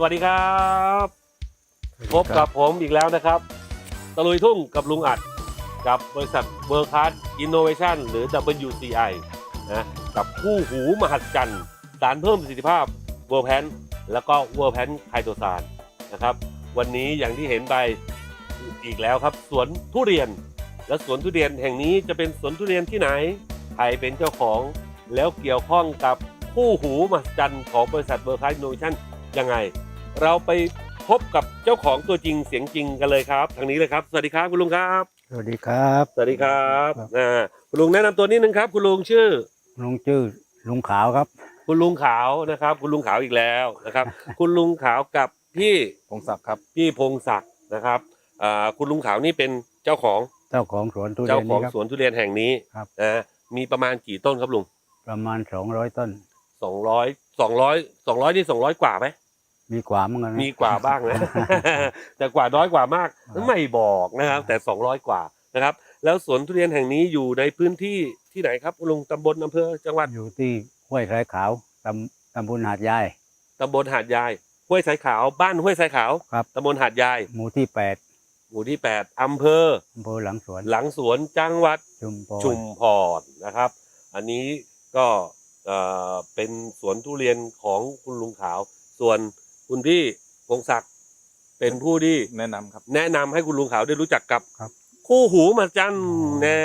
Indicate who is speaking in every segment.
Speaker 1: สวัสดีครับพบกับผมอีกแล้วนะครับ ตะลุยทุ่งกับลุงอัด กับบริษัทเวิร์คัสอินโนเวชันหรือ WCI นะกับคู่หูมหัศจรรย์สารเพิ่มประสิทธิภาพเวอร์แพนแล้วก็เวอร์แพนไคโตซานนะครับ วันนี้อย่างที่เห็นไปอีกแล้วครับ สวนทุเรียน และสวนทุเรียนแห่งนี้จะเป็นสวนทุเรียนที่ไหนใครเป็นเจ้าของแล้วเกี่ยวข้องกับคู่หูมหัศจรรย์ของบริษัทเวิร์คัสอินโนเวชันยังไง เราไปพบกับเจ้าของตัวจริงเสียงจริงกันเลยครับทางนี้เลยครับ สวัสดีครับคุณลุงครับ
Speaker 2: สวัสดีครับ
Speaker 1: สวัสดีครับ
Speaker 2: ครับ
Speaker 1: อ่าคุณลุงแนะนำตัวนิดนึงครับ คุณลุงชื่อ
Speaker 2: ลุงชื่อลุงขาวครับ
Speaker 1: คุณลุงขาวนะครับ คุณลุงขาวอีกแล้วนะครับ คุณลุงขาวกับพี่
Speaker 3: พงศักดิ์ครับ
Speaker 1: พี่พงศักดิ์นะครับอ่าคุณลุงขาวนี่เป็นเจ้าของ
Speaker 2: เจ้าของสวนทุเรี
Speaker 1: เจ้าย
Speaker 2: น
Speaker 1: ขอ
Speaker 2: นี้
Speaker 1: ง
Speaker 2: ครับ
Speaker 1: สวนทุเรียนแห่งนี้
Speaker 2: ครับ
Speaker 1: นะมีประมาณกี่ต้นครับลุง
Speaker 2: ประมาณสองร้อยต้น
Speaker 1: สองร้อยสองร้อยสองร้อยนี่สองร้อยกว่าไหม
Speaker 2: มีกว่ามั้งกันนะ
Speaker 1: มีกว่าบ้างนะแต่กว่าน้อยกว่ามาก
Speaker 2: ครับ
Speaker 1: ไม่บอกนะครับ แต่สองร้อยกว่านะครับ แล้วสวนทุเรียนแห่งนี้อยู่ในพื้นที่ที่ไหนครับคุณลุงตำบลอำเภอจังหวัด
Speaker 2: อยู่ที่ห้วยไร่ขาวตำตำบลหาดยาย
Speaker 1: ตำบลหาดยายห้วยสายขาวบ้านห้วยสายขาว
Speaker 2: ครับ
Speaker 1: ตำบลหาดยาย
Speaker 2: หมู่ที่แปด
Speaker 1: หมู่ที่แปดอำเภอ
Speaker 2: อำเภอหลังสวน
Speaker 1: หลังสวนจังหวัด
Speaker 2: ชุมพร
Speaker 1: ชุมพรนะครับ อันนี้ก็เอ่อเป็นสวนทุเรียนของคุณลุงขาวส่วน คุณพี่พงศักดิ์เป็นผู้ที่
Speaker 3: แนะนำครับ
Speaker 1: แนะนำให้คุณลุงขาวได้รู้จักกับ
Speaker 2: ครับ
Speaker 1: คู่หูมาจัน
Speaker 2: อ๋อ
Speaker 1: แน่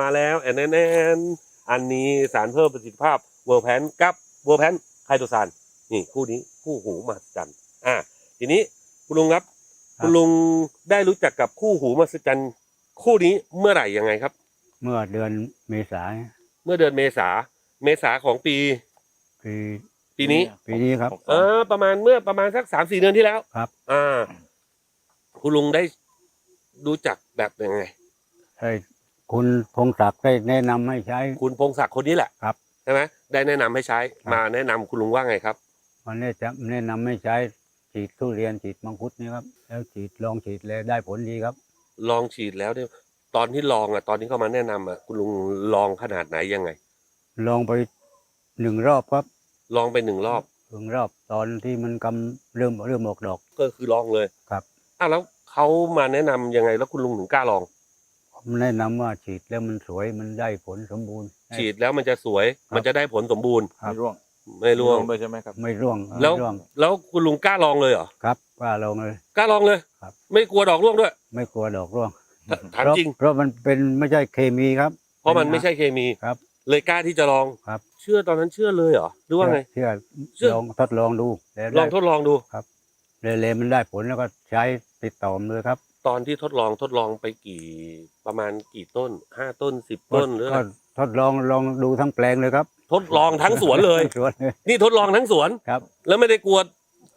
Speaker 1: มาแล้วแอนแอนแอนอันนี้สารเพิ่มประสิทธิภาพเวอร์แพนกับเวอร์แพนไคโตซานนี่คู่นี้คู่หูมาจันอ่าทีนี้คุณลุงครับคุณลุงได้รู้จักกับคู่หูมาจันคู่นี้เมื่อไหร่ยังไงครับ
Speaker 2: เมื่อเดือนเมษายน
Speaker 1: เมื่อเดือนเมษาเมษาของปี
Speaker 2: ปี
Speaker 1: ปีนี้
Speaker 2: ปีนี้ครับ
Speaker 1: เออ ประมาณเมื่อประมาณสักสามสี่เดือนที่แล้ว
Speaker 2: ครับ
Speaker 1: อ่า คุณลุงได้รู้จักแบบยังไง
Speaker 2: ให้คุณพงศักดิ์ได้แนะนำให้ใช้
Speaker 1: คุณพงศักดิ์คนนี้แหละ
Speaker 2: ครับ
Speaker 1: ใช่ไหมได้แนะนำให้ใช้
Speaker 2: ครับ
Speaker 1: มาแนะนำคุณลุงว่าไงครับ
Speaker 2: วันนี้จะแนะนำให้ใช้ฉีดทุเรียนฉีดมังคุดนี่ครับแล้วฉีดลองฉีดเลยได้ผลดีครับ
Speaker 1: ลองฉีดแล้วเนี่ยตอนที่ลองอะตอนที่เขามาแนะนำอะคุณลุงลองขนาดไหนยังไง
Speaker 2: ลองไปหนึ่งรอบครับ
Speaker 1: ลองไปหนึ่งรอบ
Speaker 2: หนึ่งรอบตอนที่มันกำเริ่มเริ่มออกดอก
Speaker 1: ก็คือลองเลย
Speaker 2: ครับ
Speaker 1: อ้าวแล้วเขามาแนะนำยังไงแล้วคุณลุงถึงกล้าลอง
Speaker 2: ผมแนะนำว่าฉีดแล้วมันสวยมันได้ผลสมบูรณ์
Speaker 1: ฉีดแล้วมันจะสวย
Speaker 2: ครับ
Speaker 1: มันจะได้ผลสมบูรณ์
Speaker 2: ครับ
Speaker 3: ไม่ร่วง
Speaker 1: ไม่ร่วง
Speaker 3: ด้วยใช่ไหมครับ
Speaker 2: ไม่ร่วง
Speaker 1: แล้ว
Speaker 2: ไม่ร่วง
Speaker 1: แล้วคุณลุงกล้าลองเลยเหรอ
Speaker 2: ครับว่าลองเลย
Speaker 1: กล้าลองเลย
Speaker 2: ครับ
Speaker 1: ไม่กลัวดอกร่วงด้วย
Speaker 2: ไม่กลัวดอกร่วง
Speaker 1: ถาม
Speaker 2: เพราะ
Speaker 1: จริง
Speaker 2: เพราะมันเป็นไม่ใช่เคมีครับ
Speaker 1: เพราะมันไม่ใช่เคมี
Speaker 2: ครับ
Speaker 1: เลยกล้าที่จะลอง
Speaker 2: ครับ
Speaker 1: เชื่อตอนนั้นเชื่อเลยเหรอหรือว่าไง
Speaker 2: เชื่อ
Speaker 1: เชื่อ
Speaker 2: ลองทดลองดูแล้ว
Speaker 1: ลองทดลองดู
Speaker 2: เลยเลยมันได้ผลแล้วก็ใช้ติดต่อมเลยครับ
Speaker 1: ตอนที่ทดลองทดลองไปกี่ประมาณกี่ต้นห้าต้นสิบต้นหรืออะไร
Speaker 2: ก็ทดลองลองดูทั้งแปลงเลยครับ
Speaker 1: ทดลองทั้งสวนเลย
Speaker 2: ทั้งสวนเลย
Speaker 1: นี่ทดลองทั้งสวน
Speaker 2: ครับ
Speaker 1: แล้วไม่ได้กลัว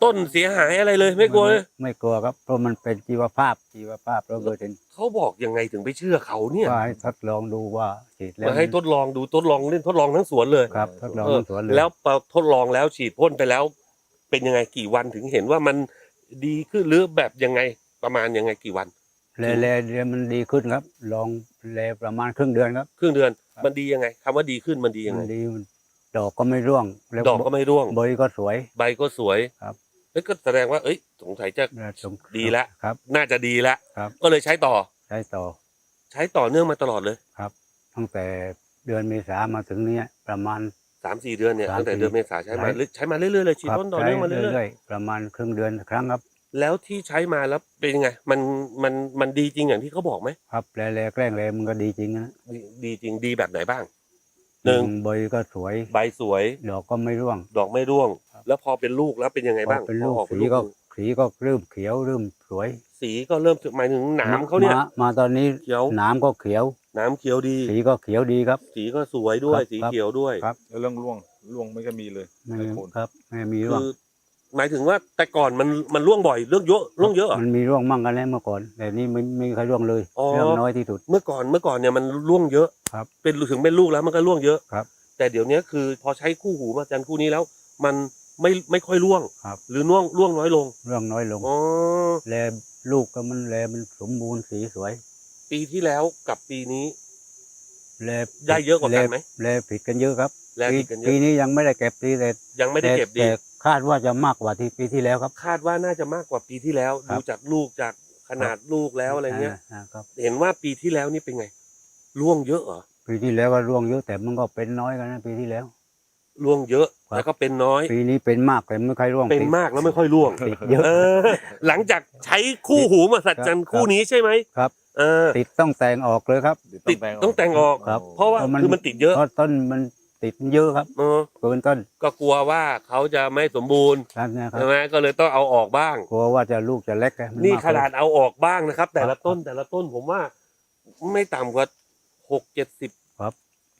Speaker 1: ต้นเสียหายอะไรเลยไม่กลัวเลย
Speaker 2: ไม่กลัวครับเพราะมันเป็นชีวภาพชีวภาพเราเกิดถึง
Speaker 1: เขาบอกยังไงถึงไปเชื่อเขาเนี่ย
Speaker 2: ว่าให้ทดลองดูว่าฉีดแล้ว
Speaker 1: มาให้ทดลองดูทดลองเล่นทดลองทั้งสวนเลย
Speaker 2: ครับทดลอง
Speaker 1: เออ
Speaker 2: ทั้งสวนเลย
Speaker 1: แล้วพอทดลองแล้วฉีดพ่นไปแล้ว เป็นยังไงกี่วันถึงเห็นว่ามันดีขึ้นหรือแบบยังไงประมาณยังไงกี่วัน
Speaker 2: แลแลเดือนมันดีขึ้นครับ ลองแลประมาณครึ่งเดือนครับ
Speaker 1: ครึ่งเดือน
Speaker 2: ครับ
Speaker 1: มันดียังไงคำว่าดีขึ้นมันดียัง
Speaker 2: มั
Speaker 1: ไง
Speaker 2: นดีมันดอกก็ไม่ร่วงแล้ว
Speaker 1: ดอกก็ไม่ร่วง
Speaker 2: ใบก็สวย
Speaker 1: ใบก็สวย
Speaker 2: ครับ
Speaker 1: แล้วก็แสดงว่า เอ้ย สงสัยจะ
Speaker 2: แล้วสม
Speaker 1: ดีละ
Speaker 2: ครับ
Speaker 1: น่าจะดีแล้ว
Speaker 2: ครับ
Speaker 1: ก็เลยใช้ต่อ
Speaker 2: ใช้ต่อ
Speaker 1: ใช้ต่อเนื่องมาตลอดเลย
Speaker 2: ตั้งแต่เดือนเมษามาถึงเนี้ยประมาณ
Speaker 1: สามสี่เดือนเนี่ย
Speaker 2: สาม
Speaker 1: ตั้งแต่
Speaker 2: สี่
Speaker 1: เดือนเมษาใช้มา
Speaker 2: หลาย
Speaker 1: เรื่อยใช้มาเรื่อยๆเลยฉีด
Speaker 2: ครับ
Speaker 1: ต้นต่อเนื่องมาเรื่อย
Speaker 2: ใช้ๆประมาณครึ่งเดือนครั้งครับ
Speaker 1: ๆแล้วที่ใช้มาแล้วเป็นยังไง มันมันมันดีจริงอย่างที่เขาบอกไหม
Speaker 2: ครับแลแลแกล้งแลมันก็ดีจริงนะ
Speaker 1: ดีดีจริงดีแบบไหนบ้างหนึ่ง
Speaker 2: ใบก็สวย
Speaker 1: ใบสวย
Speaker 2: ดอกก็ไม่ร่วง
Speaker 1: ดอกไม่ร่วง
Speaker 2: ครับ
Speaker 1: แล้วพอเป็นลูกแล้วเป็นยังไง
Speaker 2: พอ
Speaker 1: บ้าง
Speaker 2: เป็นลูก
Speaker 1: พอออ
Speaker 2: สีก็สีก็เริ่มเขียวเริ่มสวย
Speaker 1: สีก็เริ่มหมายถึงหนามเขาเนี่ย
Speaker 2: มมาตอนนี้
Speaker 1: เขียว
Speaker 2: หนามก็เขียว
Speaker 1: หนามเขียวดี
Speaker 2: สีก็เขียวดีครับ
Speaker 1: สีก็สวยด้วย
Speaker 2: ครับ
Speaker 1: สี
Speaker 2: ครับ
Speaker 1: เขียวด้วย
Speaker 2: ครับ
Speaker 3: แล้วเรื่องร่วงร่วงไม่ก็มีเลย
Speaker 2: ไม่
Speaker 3: ในโคน
Speaker 2: ครับไม่มีร่วง
Speaker 1: คือหมายถึงว่าแต่ก่อนมันมันร่วงบ่อยเรื่องเยอะร่วงเยอะเหรอ
Speaker 2: มันมีร่วงมั่งกันแล้วเมื่อก่อนแต่นี่ไม่ไม่มีใครร่วงเลย
Speaker 1: อ๋อ
Speaker 2: เรื่องน้อยที่สุด
Speaker 1: เมื่อก่อนเมื่อก่อนเนี่ยมันร่วงเยอะ
Speaker 2: ครับ
Speaker 1: เป็นถึงเป็นลูกแล้วมันก็ร่วงเยอะ
Speaker 2: ครับ
Speaker 1: แต่เดี๋ยวนี้คือพอใช้คู่หูมาจันคู่นี้แล้ว มัน ไม่ไม่ค่อยร่วง
Speaker 2: ครับ
Speaker 1: หรือร่วงร่วงน้อยลง
Speaker 2: ร่วงน้อยลง
Speaker 1: อ๋อ
Speaker 2: แลลูกก็มันแลมันสมบูรณ์สีสวย
Speaker 1: ปีที่แล้วกับปีนี้
Speaker 2: แล
Speaker 1: ได้เยอะกว่ากันไหม
Speaker 2: แลแลผิดกันเยอะครับ
Speaker 1: แล
Speaker 2: ปี
Speaker 1: ผิดกันเย
Speaker 2: ปี
Speaker 1: อะ
Speaker 2: นี้ยังไม่ได้เก็บดีแต่
Speaker 1: ยังไม่ได้เก็บดี
Speaker 2: แต่ขคาดว่าจะมากกว่าที่ปีที่แล้วครับ
Speaker 1: คาดว่าน่าจะมากกว่าปีที่แล้ว
Speaker 2: ครั
Speaker 1: ดู
Speaker 2: บ
Speaker 1: จากลูกจากขนาดลูกแล้วอะไรเงี้ยา
Speaker 2: ครับ
Speaker 1: เห็นว่าปีที่แล้วนี่เป็นไงร่วงเยอะเหรอ
Speaker 2: ปีที่แล้วก็ร่วงเยอะแต่มันก็เป็นน้อยกันนะปีที่แล้ว
Speaker 1: ร่วงเยอะ
Speaker 2: ครับ
Speaker 1: แล้วก็เป็นน้อย
Speaker 2: ปีนี้เป็นมากแต่ไม่ค่อยร่วง
Speaker 1: เป็น
Speaker 2: ติด
Speaker 1: มากแล้วไม่ค่อยร่วง
Speaker 2: ติดเยอะ
Speaker 1: เออ หลังจากใช้คู่หูมาสัจจันทร์
Speaker 2: ครับ
Speaker 1: คู่นี้ใช่ไหม
Speaker 2: ครับ
Speaker 1: เออ
Speaker 2: ติดต้องแต่งออกเลยครับ
Speaker 1: ติดต้องแต่งออก
Speaker 2: ครับ
Speaker 1: เพราะว่าคือมันติดเยอะ
Speaker 2: เพราะต้นมันติดเยอะครับ
Speaker 1: เออ
Speaker 2: เกินต้น
Speaker 1: ก็กลัวว่าเขาจะไม่สมบูรณ์
Speaker 2: นั่นนะครับ
Speaker 1: ใช่ไหมก็เลยต้องเอาออกบ้าง
Speaker 2: กลัวว่าจะลูกจะเล็กะมั
Speaker 1: นี่
Speaker 2: มก
Speaker 1: ขนาดเอาออกบ้างนะครับ แต่ละ
Speaker 2: ครับ
Speaker 1: ต้นแต่ละต้นผมว่า ไม่ต่ำกว่าหกเจ็ดสิบ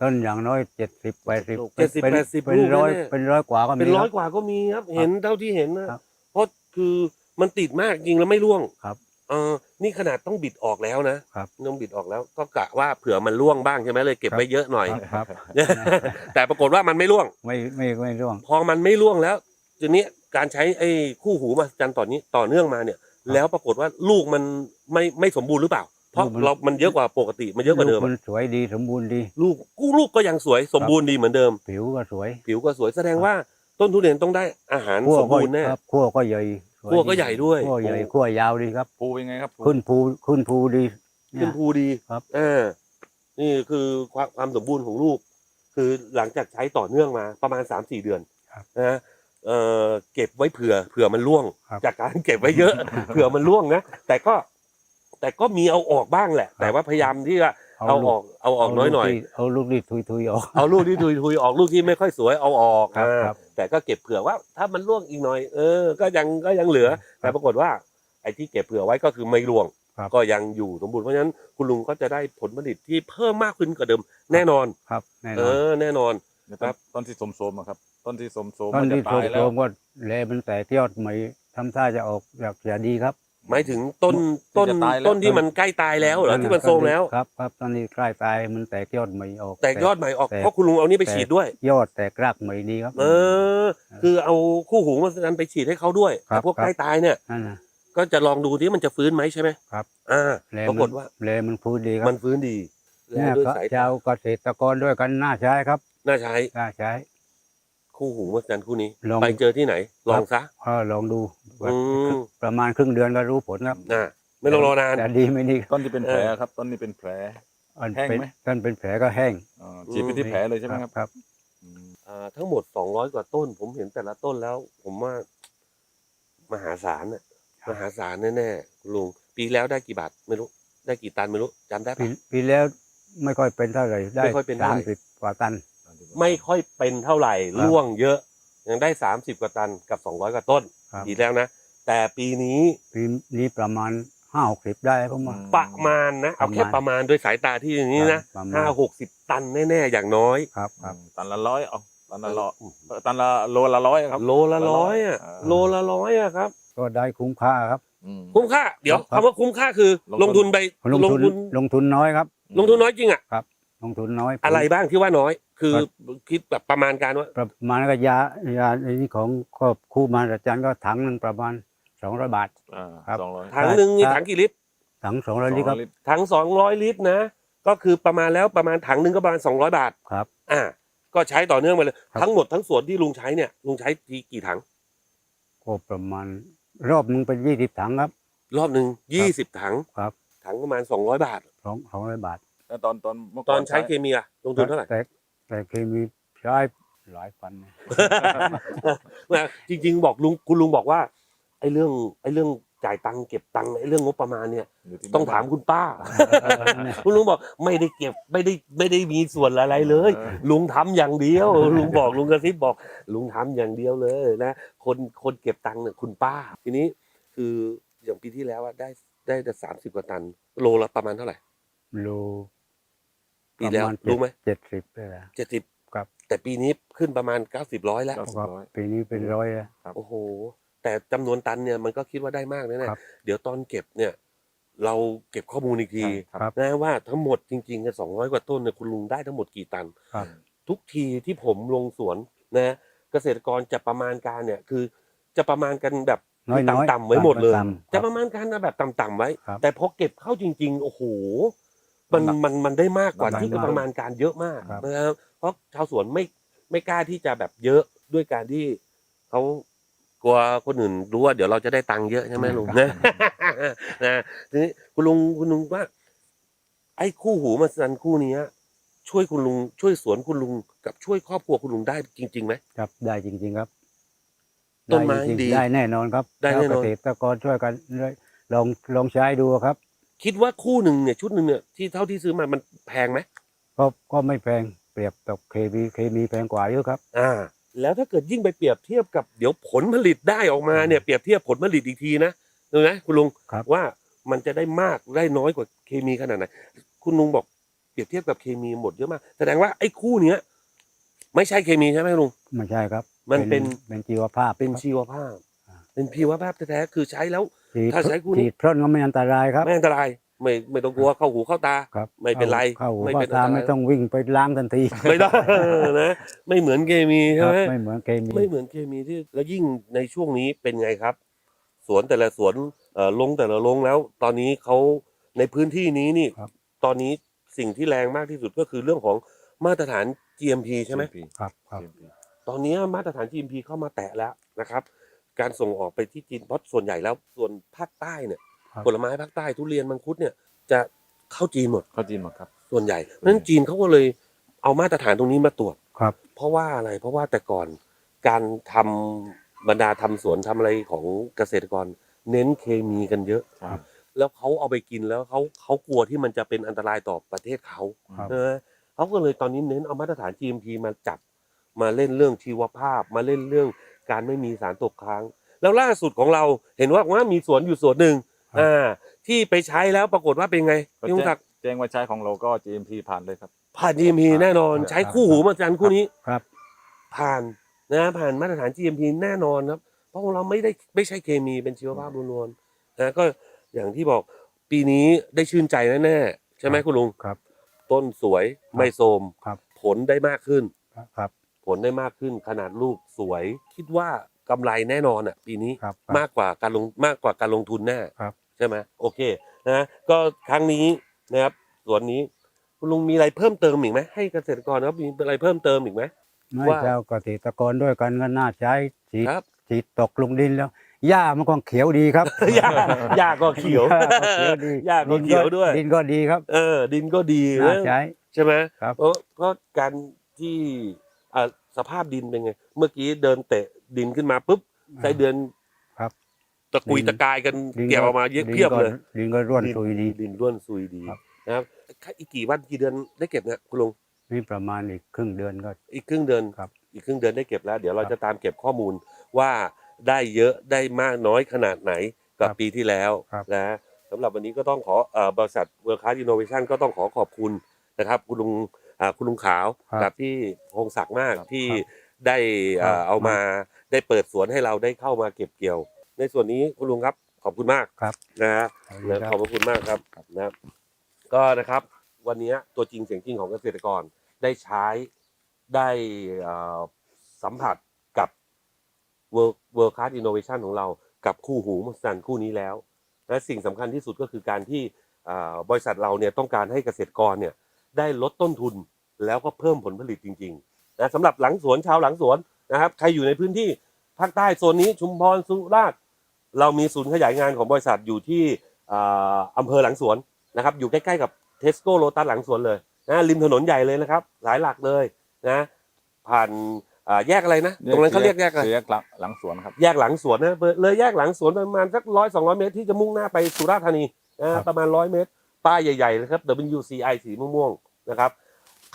Speaker 2: ต้นอย่างน้อยเจ็ดสิบแปดสิบ
Speaker 1: เจ็ดสิบ
Speaker 2: เป็น
Speaker 1: แปดสิบ
Speaker 2: เป็น
Speaker 1: ลูก
Speaker 2: ร้อย
Speaker 1: แน่ๆ
Speaker 2: เป็นร้อยกว่าก็มี
Speaker 1: เป็นร้อย
Speaker 2: คบ
Speaker 1: กว่าก็มีครับ เห็นเท่าที่เห็นนะครับเพราะคือมันติดมากจริงแล้วไม่ร่วง
Speaker 2: ครับ
Speaker 1: เออนี่ขนาดต้องบิดออกแล้วนะครับต้องบิดออกแล้ว ก็กะว่าเผื่อมันร่วงบ้างใช่ไหมเลยเก็บ
Speaker 2: ครับ
Speaker 1: ไว้เยอะหน่อย
Speaker 2: ครับ
Speaker 1: แต่ปรากฏว่ามันไม่ร่วง
Speaker 2: ไม่ไม่ไม่ร่วง
Speaker 1: พอมันไม่ร่วงแล้วทีนี้การใช้ไอ้คู่หูมาจันต่อนนี้ต่อเนื่องมาเนี่ย แล้วปรากฏว่าลูกมันไม่ไม่สมบูรณ์หรือเปล่า เพราะ
Speaker 2: ลูกมัน
Speaker 1: เรามันเยอะกว่าปกติมันเยอะกว่าเดิม
Speaker 2: ลูมันสวยดีสมบูรณ์ดี
Speaker 1: ลูกกู้ลูกก็ยังสวยสมบูรณ์ดีเหมือนเดิม
Speaker 2: ผิวก็สวย
Speaker 1: ผิวก็สวยแสดงว่าต้นทุเรียนต้องได้อาหาร
Speaker 2: ขั้ว
Speaker 1: สม
Speaker 2: ก็
Speaker 1: บูรณ์แน่
Speaker 2: ครับขั้วก็ใหญ่สวย
Speaker 1: ขั้วก็ใหญ่ด้วย
Speaker 2: ขั้วใหญ่ขั้วยาวดีครับ
Speaker 3: ภูเป็นไงครับภู
Speaker 2: ขึ้นภูขึ้นภูดีเนี่
Speaker 1: ขึ้
Speaker 2: ย
Speaker 1: นภูดี
Speaker 2: ครับ
Speaker 1: อ่านี่คือความความสมบูรณ์ของลูก คือหลังจากใช้ต่อเนื่องมาประมาณสามสี่เดือน
Speaker 2: ครับ
Speaker 1: นะเอ่อเก็บไว้เผื่อเผื่อมันร่วง
Speaker 2: ครับ
Speaker 1: จากการเก็บไว้เยอะ เผื่อมันร่วงนะแต่ก็ แต่ก็มีเอาออกบ้างแหละ แต่ว่าพยายามที่จะเอาออกเอาออกน้อยหน่อย
Speaker 2: ลูกที่เอาลูกนี่ทุยทุยๆออก
Speaker 1: เอาลูกที่ทุยทุยๆออกลูกที่ไม่ค่อยสวยเอาออก
Speaker 2: ครับ
Speaker 1: อ่า
Speaker 2: ครับ
Speaker 1: แต่ก็เก็บเผื่อว่าถ้ามันร่วงอีกหน่อย เออ ก็ยังก็ยังเหลือ แต่ปรากฏว่า ไอ้ที่เก็บเผื่อไว้ก็คือไม่ร่วง
Speaker 2: ครับ
Speaker 1: ก็ยังอยู่สมบูรณ์เพราะฉะนั้นคุณลุงก็จะได้ผลผลิตที่เพิ่มมากขึ้นกว่าเดิม แน่นอน
Speaker 2: ครับแน่น
Speaker 1: เอ
Speaker 2: อน
Speaker 1: อแน่นอน
Speaker 3: เดี๋ยว
Speaker 1: ครับ
Speaker 3: ต้นที่สมโสมอะครับ ต้นที่สมโสม
Speaker 2: ต้น
Speaker 3: มันจะ
Speaker 2: ที่โท
Speaker 3: ตาย
Speaker 2: ร
Speaker 3: แล้ว
Speaker 2: มก็แลมันแต่ยอดใหม่ทำท่าจะออกอยากจะดีครับ
Speaker 1: หมายถึงต้นต้น
Speaker 3: ที่จะตายแล้ว
Speaker 1: ต้นที่มันใกล้ตายแล้วเหรอที่มันโทรมแล้ว
Speaker 2: ครับครับตอนนี้ใกล้ตายมันแตกยอดใหม่ออก
Speaker 1: แต่ยอดใหม่ออก
Speaker 2: แต่
Speaker 1: เพราะคุณลุงเอานี่ไปฉีดด้วย
Speaker 2: ยอดแตกรากใหม่ดีครับ
Speaker 1: เออ คือเอาคู่หูมาสันไปฉีดให้เขาด้วย
Speaker 2: ครับ
Speaker 1: แต่พวก
Speaker 2: ครับ
Speaker 1: ใกล้ตายเนี่ย
Speaker 2: นั่นนะ
Speaker 1: ก็จะลองดูที่มันจะฟื้นไหมใช่ไหม
Speaker 2: ครับ
Speaker 1: อ่า
Speaker 2: แล
Speaker 1: ปราก
Speaker 2: มั
Speaker 1: ฏ
Speaker 2: น
Speaker 1: ว่า
Speaker 2: แลมันพูดดีครับ
Speaker 1: มันฟื้นดีและ
Speaker 2: เนี่ย
Speaker 1: ด้วย
Speaker 2: ก็
Speaker 1: สายตา
Speaker 2: ชาวเกษตรกรด้วยกันน่าใช้ครับ
Speaker 1: น่าใช้
Speaker 2: น่าใช้
Speaker 1: คู่หูมาจันคู่นี้
Speaker 2: ลอง
Speaker 1: ไปเจอที่ไหน ลองซะ
Speaker 2: ก็ลองดู
Speaker 1: อืม
Speaker 2: ประมาณครึ่งเดือนก็รู้ผลครับ
Speaker 1: อ่าไม่ต้องรอนาน
Speaker 2: แต่ดีไม่ดี
Speaker 3: ต้นที่เป็นแผล
Speaker 1: เออ
Speaker 3: ครับ ต้นนี้เป็นแผล
Speaker 2: อัน
Speaker 3: แห้ง
Speaker 2: เป็น
Speaker 3: ไหม
Speaker 2: ต้นเป็นแผลก็แห้ง
Speaker 3: อ่าฉีดไปที่แผลเลยใช่ไหมครับ
Speaker 2: ครับ
Speaker 3: อืม
Speaker 1: อ่าทั้งหมด 200 กว่าต้น ผมเห็นแต่ละต้นแล้ว ผมว่ามหาศาลน่ะ
Speaker 2: ครับ
Speaker 1: มหาศาลแน่ๆคุณลุง ปีแล้วได้กี่บาทไม่รู้ ได้กี่ตันไม่รู้จำได้
Speaker 2: ปี
Speaker 1: ปะ
Speaker 2: ปีแล้วไม่ค่อยเป็นเท่าไหร่ได้
Speaker 1: ไม่ค่อยเป็นเท่า
Speaker 2: สา
Speaker 1: ไห
Speaker 2: ม
Speaker 1: ร่
Speaker 2: สิบกว่าตัน
Speaker 1: ไม่ค่อยเป็นเท่าไหร่
Speaker 2: ครับ
Speaker 1: ร่วงเยอะ ยังได้30กว่าตันกับ200กว่าต้น
Speaker 2: ครับ
Speaker 1: ปีแล้วนะ แต่ปีนี้
Speaker 2: ปีนี้ประมาณห้าหกสิบได้ผมว่า
Speaker 1: ประมาณนะ เอาแค่
Speaker 2: ประมาณ
Speaker 1: ประมาณโดยสายตาที่อย่างนี้นะ
Speaker 2: ประมาณ
Speaker 1: ห้าหกสิบตันแน่ๆอย่างน้อย
Speaker 2: ครับค
Speaker 3: ครั
Speaker 2: รั
Speaker 3: บบตันละร้อยเอาตันละร้อยเออตันละโลละร้อยครับ
Speaker 1: โลละร้อยอะ
Speaker 3: อ่า
Speaker 1: โลละร้อยอะครับ
Speaker 2: ก็ได้คุ้มค่าครับ
Speaker 3: อืม
Speaker 1: คุ้มค่า เดี๋ยว
Speaker 2: ครับ
Speaker 1: คำว่าคุ้มค่าคือ ล
Speaker 3: ล
Speaker 1: ง
Speaker 3: งทุ
Speaker 1: ทุน
Speaker 3: น
Speaker 1: ไป
Speaker 2: ลงทุนลงทุนน้อยครับ
Speaker 1: ลงทุนน้อยจริงอะ
Speaker 2: ลงทุนน้อย
Speaker 1: อะไรบ้างที่ว่าน้อย คือ
Speaker 2: ครับ
Speaker 1: คิดแบบประมาณการว่า
Speaker 2: ประมาณก็ยายาไอ้นี่ของครอบคู่มาอาจารย์ก็ถังหนึงประมาณสองร้อยบาท
Speaker 3: อ่า
Speaker 2: ครับ
Speaker 3: สองร้อย
Speaker 1: ถังหนึ่งนี่
Speaker 2: ครับ
Speaker 1: ถังกี่ลิตร
Speaker 2: ถังสองร้อยลิตรครับ
Speaker 3: ลิตร
Speaker 1: ถังสองร้อยลิตรนะ ก็คือประมาณแล้วประมาณถังหนึ่งก็ประมาณสองร้อยบาท
Speaker 2: ครับ
Speaker 1: อ่า ก็ใช้ต่อเนื่องมาเลย
Speaker 2: ครับ
Speaker 1: ทั้งหมดทั้งส่วนที่ลุงใช้เนี่ยลุงใช้ทีกี่ถัง
Speaker 2: ก็ประมาณ รอบหนึงเป็นยี่สิบถังครับ
Speaker 1: รอบหนึ่งยี่สิบถัง
Speaker 2: ครับ
Speaker 1: ถังประมาณสองร้อยบาท
Speaker 2: สองสองร้อยบาท
Speaker 3: แล้วตอนตอนเมื่อ
Speaker 1: ต
Speaker 3: ก่
Speaker 1: อ
Speaker 3: อนน
Speaker 1: ใช้เคมีอะลงทุนเท่าไหร่
Speaker 2: แต่แต่เคมีใช้หลายพันนะ
Speaker 1: นะจริง ๆ บอกลุงคุณลุงบอกว่าไอ้เรื่องไอ้เรื่องจ่ายตังค์เก็บตังค์ไอ้เรื่องงบประมาณเนี่ย
Speaker 3: ยู่ที่
Speaker 1: ต้อง
Speaker 3: บ้น
Speaker 1: ถามคุณป้า คุณลุงบอกไม่ได้เก็บไม่ได้ไม่ได้มีส่วนอะไรเลย
Speaker 3: เออ
Speaker 1: ลุงทำอย่างเดียว ลุงบอกลุงกระซิบบอก ลุงทำอย่างเดียวเลยนะคนคนเก็บตังค์เนี่ยคุณป้า ทีนี้คืออย่างปีที่แล้วอะได้ได้แต่สามสิบกว่าตัน โลละประมาณเท่าไหร่
Speaker 2: โล
Speaker 1: ปีแล้ว
Speaker 2: ประาณ
Speaker 1: รู้ไหม
Speaker 2: เจ็ดสิบเลยนะ
Speaker 1: เจ็ดสิบ
Speaker 2: ครับ
Speaker 1: แต่ปีนี้ขึ้นประมาณเก้าสิบร้อยแล้ว
Speaker 3: เก้าสิบ
Speaker 2: ครับ
Speaker 3: ร้อย
Speaker 2: ปีนี้เป็นร้อยแล้ว
Speaker 1: โอ้โห แต่จำนวนตันเนี่ยมันก็คิดว่าได้มากแน่
Speaker 2: ครับ
Speaker 1: ๆเดี๋ยวตอนเก็บเนี่ย เราเก็บข้อมูลอีกที
Speaker 2: ครับ
Speaker 1: นะว่าทั้งหมดจริงๆกันสองร้อยกว่าต้นเนี่ยคุณลุงได้ทั้งหมดกี่ตัน
Speaker 2: ครับ
Speaker 1: ทุกทีที่ผมลงสวนนะเกษตรกรจะประมาณการเนี่ยคือ จะประมาณกันแบบ
Speaker 2: น้อยๆ
Speaker 1: ต่ำๆไว้หมดเลย
Speaker 2: ต่ำๆ
Speaker 1: จะประมาณการแบบต่ำๆไว้
Speaker 2: ครับ
Speaker 1: แต่พอเก็บเข้าจริง ๆ โอ้โห มันมันมันได้มากกว่า
Speaker 2: มันได้
Speaker 1: ที่
Speaker 2: มาก
Speaker 1: ประมาณการเยอะมาก
Speaker 2: ครับ
Speaker 1: นะครับเพราะชาวสวนไม่ไม่กล้าที่จะแบบเยอะด้วยการที่เขากลัวคนอื่นรู้ว่าเดี๋ยวเราจะได้ตังค์เยอะใช่ไหมลุงนะนะทีนี้คุณลุงคุณลุงว่า ไอ้คู่หูมาสันคู่เนี้ยช่วยคุณลุงช่วยสวนคุณลุงกับช่วยครอบครัวคุณลุงได้จริงๆไหม
Speaker 2: ครับได้จริง ๆครับ
Speaker 1: ต้นไม้
Speaker 2: จริงๆ
Speaker 1: ดี
Speaker 2: ได้แน่นอนครับ
Speaker 1: ได้แน่นอน
Speaker 2: ล้วเกษตรกรช่วยกันเลยลองลองใช้ดูครับ
Speaker 1: คิดว่าคู่หนึ่งเนี่ยชุดหนึ่งเนี่ยที่เท่าที่ซื้อมามันแพงไหม
Speaker 2: ก็ก็ไม่แพงเปรียบกับเคมีเคมีแพงกว่าเยอะครับ
Speaker 1: อ่า แล้วถ้าเกิดยิ่งไปเปรียบเทียบกับเดี๋ยวผลผลิตได้ออกมาเนี่ยเปรียบเทียบผลผลิตอีกทีนะดูนะคุณลุง
Speaker 2: ครับ
Speaker 1: ว่ามันจะได้มากได้น้อยกว่าเคมีขนาดไหนคุณลุงบอกเปรียบเทียบกับเคมีหมดเยอะมากแสดงว่าไอ้คู่เนี้ยไม่ใช่เคมีใช่ไหมลุง
Speaker 2: ไม่ใช่ครับ
Speaker 1: มันเป็น
Speaker 2: เป็นชีวภาพ
Speaker 1: เป็น
Speaker 2: ครับ
Speaker 1: ชีวภาพ
Speaker 2: อ่า
Speaker 1: เป็นชีวภาพแท้ๆคือใช้แล้ว
Speaker 2: ฉีด
Speaker 1: ถ้าใช้คู่นี้
Speaker 2: ฉีดพ่นก็ไม่อันตรายครับ
Speaker 1: ไม่อันตรายไม่ไม่ต้องกลัวเข้าหูเข้าตา
Speaker 2: ครับ
Speaker 1: ไม่เป็นไร
Speaker 2: เข้าหู
Speaker 1: ไม่
Speaker 2: เข้า
Speaker 1: เป็น
Speaker 2: ตา
Speaker 1: อันตราย
Speaker 2: ไม่ต้องวิ่งไปล้างทันที
Speaker 1: ไม่ต้องนะไม่เหมือนเคมี
Speaker 2: ค
Speaker 1: ใช่
Speaker 2: รับ
Speaker 1: ไหม
Speaker 2: ไม่เหมือนเคมี
Speaker 1: ไม่เหมือนเคมีที่แล้วยิ่งในช่วงนี้เป็นไงครับ สวนแต่ละสวนเอ่อลงแต่ละลงแล้ว ตอนนี้เขาในพื้นที่นี้นี่
Speaker 2: ครับ
Speaker 1: ตอนนี้สิ่งที่แรงมากที่สุดก็คือเรื่องของมาตรฐาน GMP ใช่ไหม
Speaker 3: GMP
Speaker 2: ครับครับ
Speaker 3: GMP
Speaker 1: ตอนนี้มาตรฐาน GMP เข้ามาแตะแล้วนะครับ การส่งออกไปที่จีนเพราะส่วนใหญ่แล้วส่วนภาคใต้เนี่ย
Speaker 2: ครับ
Speaker 1: ผลไม้ภาคใต้ทุเรียนมังคุดเนี่ยจะเข้าจีนหมด
Speaker 3: เข้าจีนหมดครับ
Speaker 1: ส่วนใหญ่เพราะฉะนั้นจีนเขาก็เลยเอามาตรฐานตรงนี้มาตรวจ
Speaker 2: ครับ
Speaker 1: เพราะว่าอะไรเพราะว่าแต่ก่อนการทำบรรดาทำสวนทำอะไรของเกษตรกร เน้นเคมีกันเยอะ
Speaker 3: ครับ
Speaker 1: แล้วเขาเอาไปกินแล้วเขาเขากลัวที่มันจะเป็นอันตรายต่อประเทศเขา
Speaker 2: ครับ
Speaker 1: เออเขาก็เลยตอนนี้เน้นเอามาตรฐาน GMP มาจับมาเล่นเรื่องชีวภาพ มาเล่นเรื่อง การไม่มีสารตกค้าง แล้วล่าสุดของเราเห็นว่าว่ามีสวนอยู่สวนหนึ่งอ่าที่ไปใช้แล้วปรากฏว่าเป็นไง
Speaker 3: ก็
Speaker 1: พี่
Speaker 3: แจ้
Speaker 1: มุ
Speaker 3: ง
Speaker 1: ทักดิ์
Speaker 3: แจ้งว่าใช้ของเราก็ GMP ผ่านเลยครับ
Speaker 1: ผ่าน GMP แน่นอนใช้คู่หูมาจันคู่นี้
Speaker 2: ครับ
Speaker 1: ผ่านนะผ่านมาตรฐาน GMP แน่นอนครับ เพราะของเราไม่ได้ไม่ใช่เคมีเป็นชีวภาพล้วนๆนะก็อย่างที่บอกปีนี้ได้ชื่นใจแน่ๆใช่ไหมคุณลุง
Speaker 2: ครับ
Speaker 1: ต้นสวยไม่โทรม
Speaker 2: ครับ
Speaker 1: ผลได้มากขึ้น
Speaker 2: ครับ
Speaker 1: ผลได้มากขึ้น ขนาดลูกสวย คิดว่ากำไรแน่นอนอะ ปีนี้
Speaker 2: ครับ
Speaker 1: มากกว่าการลงมากกว่าการลงทุนแน่
Speaker 2: ครับ
Speaker 1: ใช่ไหมโอเคนะก็ครั้งนี้นะครับส่วนนี้คุณลุงมีอะไรเพิ่มเติมอีกไหมให้เกษตรกรครับมีอะไรเพิ่มเติมอีกไหม
Speaker 2: ไม่
Speaker 1: ว่า
Speaker 2: เจ้าเกษตรกรด้วยกันก็น่าใช้ฉีด
Speaker 1: ครับ
Speaker 2: ฉีดตกลงดินแล้วหญ้ามันก็เขียวดีครับ
Speaker 1: หญ้าหญ้าก็เขียว
Speaker 2: หญ้าก็เขียวดี
Speaker 1: หญ้าก็เขียวด้วย
Speaker 2: ดินก็ดีครับ
Speaker 1: เออ ดินก็ดี
Speaker 2: น่า
Speaker 1: นะ
Speaker 2: ใช้
Speaker 1: ใช่ไหม
Speaker 2: ครับ
Speaker 1: เพราะเพราะการที่ อ่าสภาพดินเป็นไง เมื่อกี้เดินเตะดินขึ้นมาปุ๊บใช้เดือน
Speaker 2: ครับ
Speaker 1: ตะกุย
Speaker 2: ดิน
Speaker 1: ตะกายกัน
Speaker 2: ดิน
Speaker 1: เกี่ยวออกมาเยอะเพียบเลย
Speaker 2: ดินก็ร่วนซุยดี
Speaker 1: ดินร่วนซุยดี
Speaker 2: ครับ
Speaker 1: นะครับอีกกี่วันกี่เดือนได้เก็บเนี่ยคุณลุง
Speaker 2: นี่ประมาณอีกครึ่งเดือนก็
Speaker 1: อีกครึ่งเดือน
Speaker 2: ครับ
Speaker 1: อีกครึ่งเดือนได้เก็บแล้ว เดี๋ยวเรา
Speaker 2: ครับ
Speaker 1: จะตามเก็บข้อมูลว่าได้เยอะได้มากน้อยขนาดไหนกับ
Speaker 2: ครับ
Speaker 1: ปีที่แล้ว
Speaker 2: ครับ
Speaker 1: นะสำหรับวันนี้ก็ต้องขอเอ่อบริษัทเวิร์คคาร์อินโนเวชันก็ต้องขอขอบคุณนะครับ คุณลุงอ่า คุณลุงขาว
Speaker 2: ครับ
Speaker 1: กับพี่พงศักดิ์มาก
Speaker 3: ครับ
Speaker 1: ที่
Speaker 2: ครับ
Speaker 1: ได้เอ่อ
Speaker 2: ครับ
Speaker 1: เอามาได้เปิดสวนให้เราได้เข้ามาเก็บเกี่ยว ในส่วนนี้คุณลุงครับขอบคุณมาก
Speaker 2: ครับ
Speaker 1: นะฮะ
Speaker 2: ค
Speaker 1: นะขอบพระคุณมากครับนะครับ ก็นะครับวันนี้ตัวจริงเสียงจริงของเกษตรกรได้ใช้ได้เอ่อสัมผัสกับ World World Class Innovation ของเรากับคู่หูมหัศจรรย์คู่นี้แล้ว และสิ่งสำคัญที่สุดก็คือการที่เอ่อบริษัทเราเนี่ยต้องการให้เกษตรกรเนี่ย ได้ลดต้นทุนแล้วก็เพิ่มผลผลิตจริงๆนะสำหรับหลังสวนชาวหลังสวนนะครับ ใครอยู่ในพื้นที่ภาคใต้โซนนี้ชุมพรสุราษฎร์เรามีศูนย์ขยายงานของบริษัทอยู่ที่เอ่ออำเภอหลังสวนนะครับ อยู่ใกล้ๆกับเทสโก้โ t ตัสหลังสวนเลยนะริมถนนใหญ่เลยนะครับสายหลักเลยนะผ่านอ่าแยกอะไรนะ ตรงนั้นเขาเรียกแยกอะไร
Speaker 3: แยกหลังหลังสวนครับ
Speaker 1: แยกหลังสวนนะเลยแยกหลังสวนประมาณสักร้อยสองร้อยเมตรที่จะมุ่งหน้าไปสุราษฎร์ธานีนะครับประมาณร้อยเมตรป้ายใหญ่ๆนะครับ WCI สีม่วงๆ นะครับ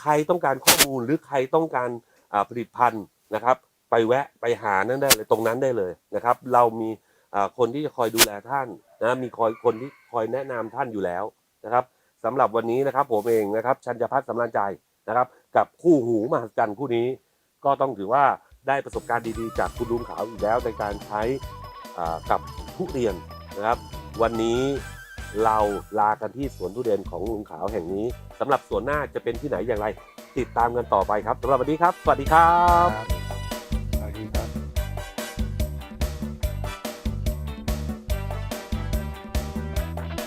Speaker 1: ใครต้องการข้อมูลหรือใครต้องการผลิตภัณฑ์นะครับ ไปแวะไปหานั่นได้เลยตรงนั้นได้เลยนะครับ เรามีคนที่จะคอยดูแลท่านนะมีคอยคนที่คอยแนะนำท่านอยู่แล้วนะครับสำหรับวันนี้นะครับผมเองนะครับชัญญพัฒน์สำราญใจนะครับ กับคู่หูมหัศจรรย์คู่นี้ ก็ต้องถือว่าได้ประสบการณ์ดีๆ จากคุณลุงขาวอีกแล้วในการใช้กับทุเรียนนะครับ วันนี้ เราลากันที่สวนทุเรียนของลุงขาวแห่งนี้สำหรับสวนหน้าจะเป็นที่ไหนอย่างไร ติดตามกันต่อไปครับสำหรับวันนี้ครับ สวัสดีครับ